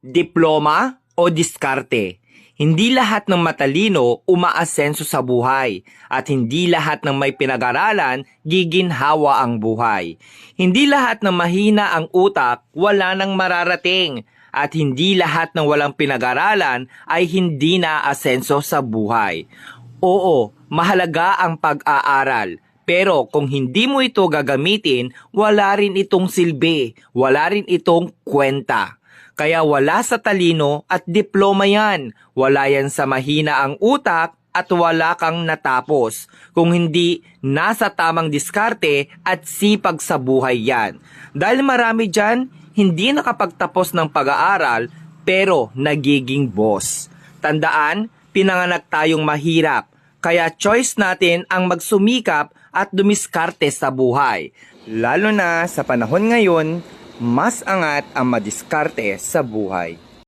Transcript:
diploma o diskarte. Hindi lahat ng matalino umaasenso sa buhay at hindi lahat ng may pinag-aralan giginhawa ang buhay. Hindi lahat ng mahina ang utak wala nang mararating at hindi lahat ng walang pinag-aralan ay hindi na asenso sa buhay. Oo, mahalaga ang pag-aaral. Pero kung hindi mo ito gagamitin, wala rin itong silbi, wala rin itong kwenta. Kaya wala sa talino at diploma yan. Wala yan sa mahina ang utak at wala kang natapos. Kung hindi, nasa tamang diskarte at sipag sa buhay yan. Dahil marami dyan, hindi nakapagtapos ng pag-aaral pero nagiging boss. Tandaan, pinanganak tayong mahirap. Kaya choice natin ang magsumikap at dumiskarte sa buhay. Lalo na sa panahon ngayon, mas angat ang madiskarte sa buhay.